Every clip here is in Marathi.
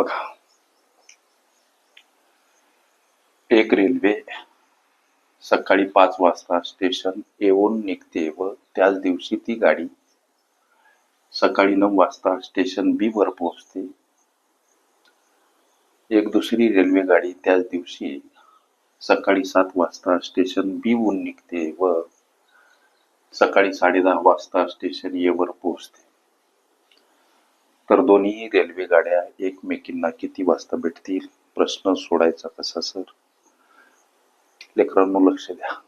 बघा. एक रेल्वे सकाळी पाच वाजता स्टेशन येऊन निघते व त्याच दिवशी ती गाडी सकाळी नऊ वाजता स्टेशन बी वर पोहोचते. एक दुसरी रेल्वे गाडी त्याच दिवशी सकाळी सात वाजता स्टेशन बी हून निघते व सकाळी साडेदहा वाजता स्टेशन ए वर पोहोचते. तर दोन्ही रेल्वे गाड्या एकमेकींना किती वाजता भेटतील? प्रश्न सोडायचा कसा सर? लेकरांनो लक्ष द्या.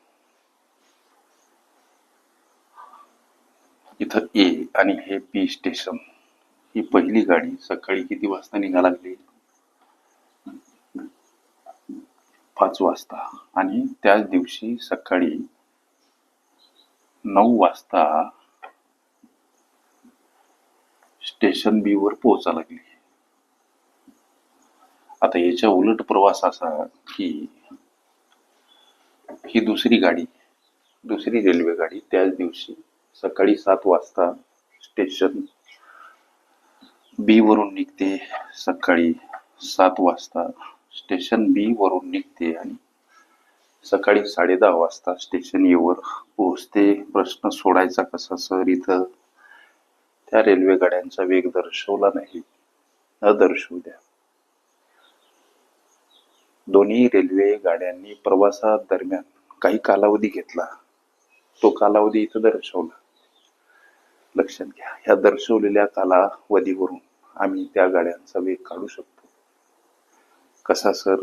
इथं ए आणि हे बी स्टेशन ही पहिली गाडी सकाळी किती वाजता निघा लागली? पाच वाजता. आणि त्याच दिवशी सकाळी नऊ वाजता स्टेशन बी वर पोहोचा लागली. आता याच्या उलट प्रवास असा की ही दुसरी गाडी दुसरी रेल्वे गाडी त्याच दिवशी सकाळी सात वाजता स्टेशन बी वरून निघते. सकाळी सात वाजता स्टेशन बी वरून निघते आणि सकाळी साडे दहा वाजता स्टेशन ए वर पोहोचते. प्रश्न सोडायचा कसा सर? इथं त्या रेल्वे गाड्यांचा वेग दर्शवला नाही न दर्शवू द्या. दोन्ही रेल्वे गाड्यांनी प्रवासादरम्यान काही कालावधी घेतला. तो कालावधी इथं दर्शवला. लक्षात घ्या ह्या दर्शवलेल्या कालावधीवरून आम्ही त्या गाड्यांचा वेग काढू शकतो. कसा सर?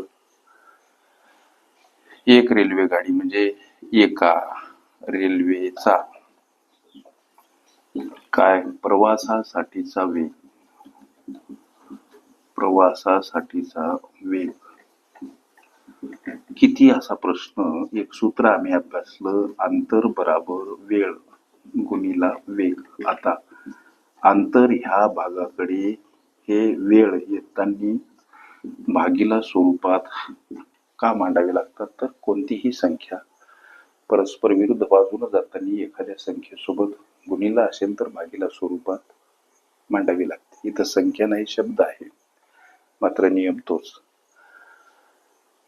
एक रेल्वे गाडी म्हणजे एका रेल्वेचा काय? प्रवासासाठीचा वेग. प्रवासासाठीचा वेग. किती असा प्रश्न? एक सूत्र आम्ही अभ्यासलं. अंतर बराबर वेळ गुणीला वेग. आता अंतर ह्या भागाकडे हे वेळ येताना भागीला स्वरूपात का मांडावे लागतात? तर कोणतीही संख्या परस्पर विरुद्ध बाजूला जाताना एखाद्या संख्येसोबत गुणीला असेल तर भागीला स्वरूपात मांडावी लागते. इथं संख्या नाही शब्द आहे. मात्र नियम तोच.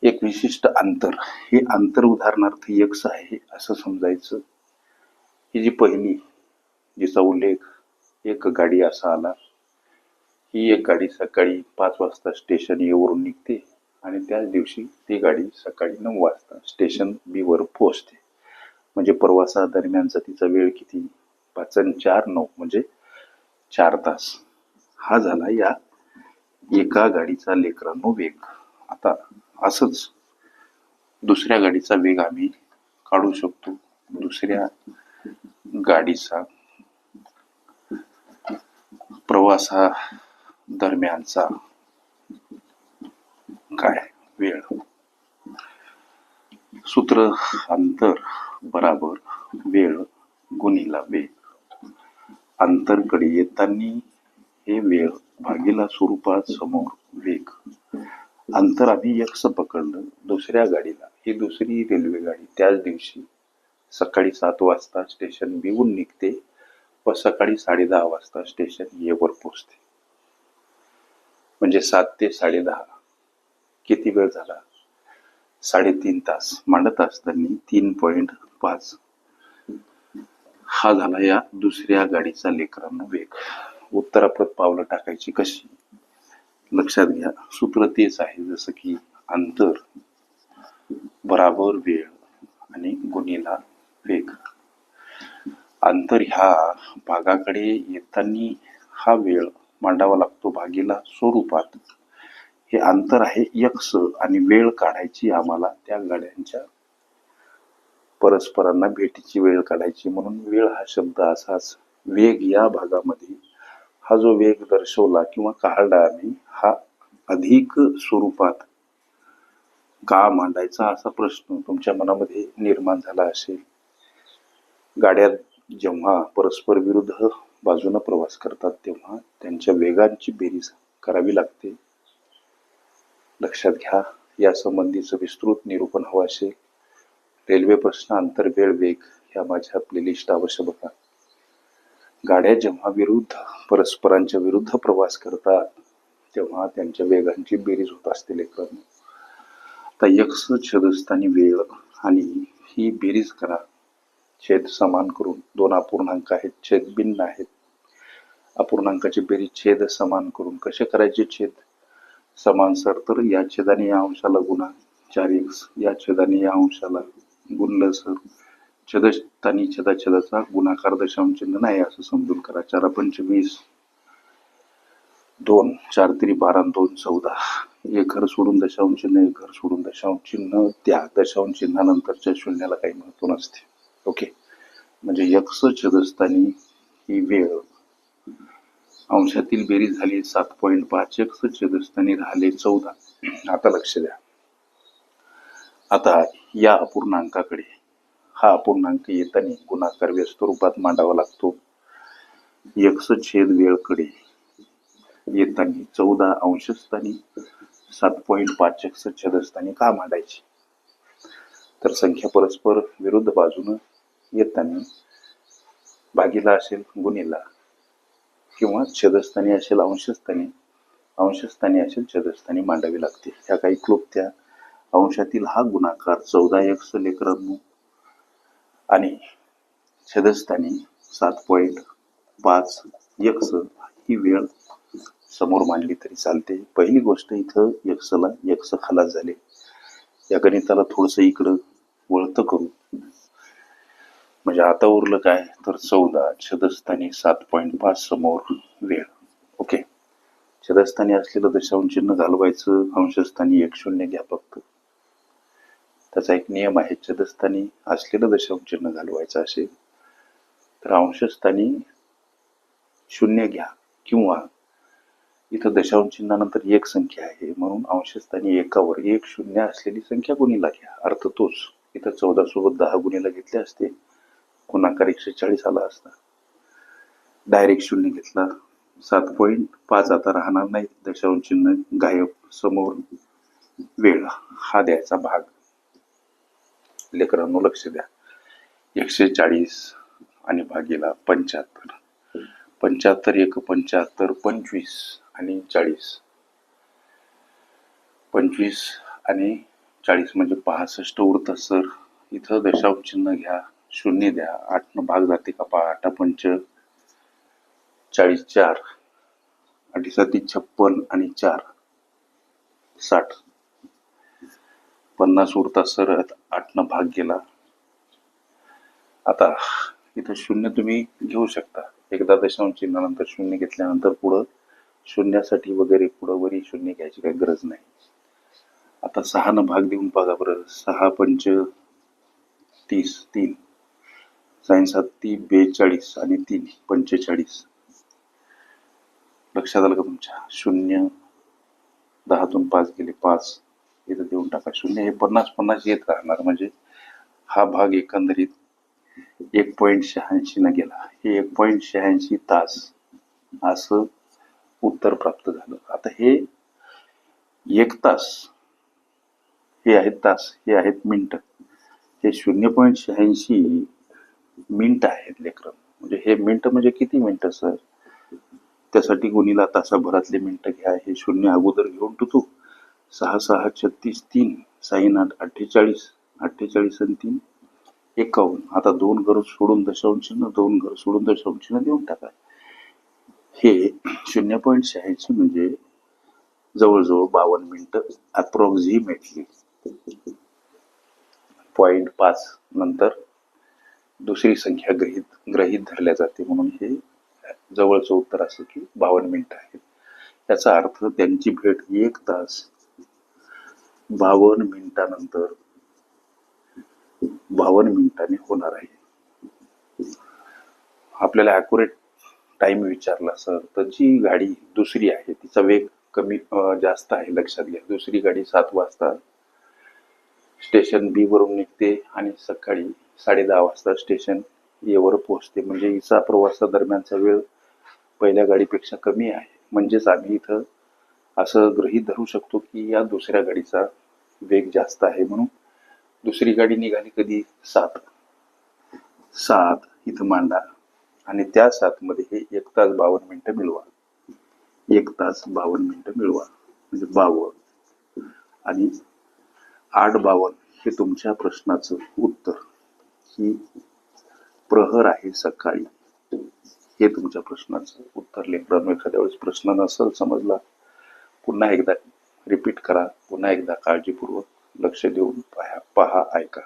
एक विशिष्ट अंतर. हे अंतर उदाहरणार्थ यक्ष आहे असं समजायचं. ही जी पहिली जिचा उल्लेख एक गाडी असा आला. ही एक गाडी सकाळी पाच वाजता स्टेशन ए वरून निघते आणि त्याच दिवशी ती गाडी सकाळी नऊ वाजता स्टेशन बीवर पोहोचते. म्हणजे प्रवासादरम्यानचा तिचा वेळ किती? पाच आणि चार नऊ म्हणजे चार तास. हा झाला या एका गाडीचा लेकरांनो वेग. आता असंच दुसऱ्या गाडीचा वेग आम्ही काढू शकतो. दुसऱ्या गाडीचा प्रवासा दरम्यानचा काय वेळ? सूत्र अंतर बराबर वेळ गुणिला वेग. अंतरकडे येताना हे वेळ भागीला स्वरूपात समोर वेग. अंतर आम्ही यक्ष पकडलं. दुसऱ्या गाडीला. ही दुसरी रेल्वे गाडी त्याच दिवशी सकाळी सात वाजता स्टेशन बिहून निघते. व सकाळी साडेदहा वाजता स्टेशन येवर पोचते म्हणजे सात ते साडेदहा किती वेळ झाला? साडेतीन तास. मांडत असताना तीन पॉईंट पाच हा झाला या दुसऱ्या गाडीचा लेकरांना वेग उत्तराप्रत पावलं टाकायची कशी? लक्षात घ्या सूत्र तेच आहे जसं की अंतर बराबर वेळ आणि गुणीला वेग. अंतर ह्या भागाकडे येताना हा वेळ मांडावा लागतो भागीला स्वरूपात. हे अंतर आहे यक्ष आणि वेळ काढायची आम्हाला त्या गाड्यांच्या परस्परांना भेटीची वेळ काढायची म्हणून वेळ हा शब्द असाच. वेग या भागामध्ये हा जो वेग दर्शवला किंवा काढला आम्ही हा अधिक स्वरूपात का मांडायचा असा प्रश्न तुमच्या मनामध्ये निर्माण झाला असेल? गाड्या जेव्हा परस्पर विरुद्ध बाजूने प्रवास करतात तेव्हा त्यांच्या वेगांची बेरीज करावी लागते. लक्षात घ्या या संबंधीचं विस्तृत निरूपण हवं असेल. रेल्वे प्रश्न अंतर वेळ वेग ह्या माझ्या प्लेलिस्ट अवश्य बघा गाड्या जेव्हा विरुद्ध परस्परांच्या विरुद्ध प्रवास करतात तेव्हा त्यांच्या वेगांची बेरीज होत असते लेकरांनो आता यक्स छेदस्थानी वेळ आणि ही बेरीज करा. छेद समान करून दोन अपूर्णांक आहेत छेद भिन्न आहेत. अपूर्णांकाची बेरीज छेद समान करून कसे करायचे छेद? समान सर तर या छेदाने या अंशाला गुणा. चार एक्स या छेदाने या अंशाला गुणलं सर छदा छदाचा गुणाकार दशांश चिन्ह नाही असं समजून करा. चार पंचवीस दोन चार तरी बारा दोन चौदा. एक घर सोडून दशांश चिन्ह एक घर सोडून दशांश चिन्ह त्या दशांश चिन्हानंतरच्या शून्याला काही महत्त्व नसते. ओके? म्हणजे यक्स छदस्थानी ही वेळ. अंशातील बेरीज झाली सात पॉईंट पाच यक्स छदस्थानी राहिले चौदा. आता लक्ष द्या. आता या अपूर्णांकाकडे. हा अपूर्णांक येताना गुणाकार व्यस्त रूपात मांडावा लागतो. यक्स छेद वेळकडे येताना चौदा अंशस्थानी सात पॉईंट पाच यक्स छेदस्थानी का मांडायची? तर संख्या परस्पर विरुद्ध बाजूनं येताना भागीला असेल गुणीला. किंवा छेदस्थानी असेल अंशस्थानी अंशस्थानी असेल छेदस्थानी मांडावी लागते. ह्या काही क्लुप्त्या अंशातील हा गुणाकार चौदा एक्स लेकरांनो आणि छेदस्थानी सात पॉईंट पाच एक्स ही वेळ समोर मांडली तरी चालते. पहिली गोष्ट इथं यक्षला यक्ष खलास झाले. या गणिताला थोडस इकडं वळतं करू म्हणजे आता उरलं काय? तर चौदा छदस्थानी सात पॉईंट पाच समोर वेळ. ओके. छदस्थानी असलेलं दशांश चिन्ह घालवायचं अंशस्थानी एक शून्य घ्या फक्त. त्याचा एक नियम आहे छदस्थानी असलेलं दशांश चिन्ह घालवायचं असेल तर अंशस्थानी शून्य घ्या किंवा इथं दशांश चिन्हानंतर एक संख्या आहे म्हणून अंशस्थानी एकावर एक शून्य असलेली संख्या गुणीला घ्या. अर्थ तोच इथं चौदा सोबत दहा गुणीला घेतले असते गुणाकार एकशे चाळीस आला असता. डायरेक्ट शून्य घेतला सात पॉईंट पाच आता राहणार नाही दशांश चिन्ह गायब समोर वेळ हा द्यायचा भाग. लेकरांनो लक्ष द्या. एकशे चाळीस आणि भागीला पंच्याहत्तर. पंच्याहत्तर एक पंच्याहत्तर पंचवीस आणि चाळीस. पंचवीस आणि चाळीस म्हणजे पासष्ट उरत सर. इथं दशांश चिन्ह घ्या शून्य द्या आठ न भाग जाते का पहा आठ पंच चाळीस चार आठी साती छप्पन आणि चार. साठ. पन्नास उरता सर आठनं भाग गेला. आता इथं शून्य तुम्ही घेऊ शकता. एकदा दशांश चिन्हानंतर शून्य घेतल्यानंतर पुढं शून्यासाठी वगैरे पुढं वरी शून्य घ्यायची काही गरज नाही. आता सहा भाग देऊन बघा बरं. सहा पंच तीस तीन. सायन्स ती बेचाळीस आणि तीन पंचेचाळीस. लक्षात आलं का तुमच्या? शून्य दहातून पाच गेले पाच. इथं देऊन टाका. शून्य हे पन्नास पन्नास येत राहणार. म्हणजे हा भाग एकंदरीत एक पॉईंट शहाऐंशी न गेला. हे एक पॉईंट शहाऐंशी तास असं उत्तर प्राप्त झालं. आता हे एक तास हे आहेत तास हे आहेत मिनिट. हे शून्य पॉईंट शहाऐंशी मिनिट आहेत लेकरं. म्हणजे हे मिनिट म्हणजे किती मिनिटं सर? त्यासाठी गुणीला तासाभरातले मिनिटं घ्या. हे शून्य अगोदर घेऊन तू सहा सहा छत्तीस तीन साईन आठ अठ्ठेचाळीस अठ्ठेचाळीस आणि तीन एकावन्न. आता दोन घर सोडून दशांश दोन घर सोडून दशांश देऊन टाका. हे शून्य पॉईंट शहाऐंशी म्हणजे जवळजवळ बावन्न मिनिटं अप्रॉक्झिमेटली पॉईंट पाच नंतर दुसरी संख्या गृहीत ग्रहित धरल्या जाते म्हणून हे जवळचं उत्तर असं की बावन्न मिनिटं आहे याचा अर्थ त्यांची भेट एक तास बावन्न मिनिटानंतर बावन्न मिनिटांनी होणार आहे. आपल्याला अॅक्युरेट टाइम विचारला सर तर जी गाडी दुसरी आहे तिचा वेग कमी जास्त आहे लक्षात घ्या. दुसरी गाडी सात वाजता स्टेशन बी वरून निघते आणि सकाळी साडे दहा वाजता स्टेशन एवर पोहोचते. म्हणजे हिचा प्रवासादरम्यानचा वेळ पहिल्या गाडीपेक्षा कमी आहे. म्हणजेच आम्ही इथं असं गृहीत धरू शकतो की या दुसऱ्या गाडीचा वेग जास्त आहे म्हणून. दुसरी गाडी निघाली कधी? सात. सात इथं मांडा आणि त्या सात मध्ये हे एक तास बावन्न मिनिटं मिळवा. एक तास बावन्न मिनिटं मिळवा. म्हणजे बावन्न. आणि आठ बावन्न हे तुमच्या प्रश्नाचं उत्तर. ही प्रहर आहे सकाळी. हे तुमच्या प्रश्नाचं उत्तर. लेकरांनो एखाद्या वेळेस प्रश्न नसेल समजला पुन्हा एकदा रिपीट करा. पुन्हा एकदा काळजीपूर्वक लक्ष देऊन पहा. पहा ऐका.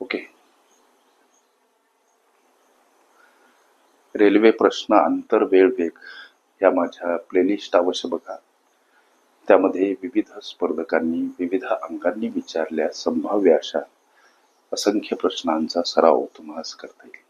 ओके रेल्वे प्रश्न अंतर वेळ वेग या माझ्या प्लेलिस्ट अवश्य बघा. त्यामध्ये विविध स्पर्धकांनी विविध अंकांनी विचारल्या संभाव्य अशा असंख्य प्रश्नांचा सराव तुम्हाला करता येईल.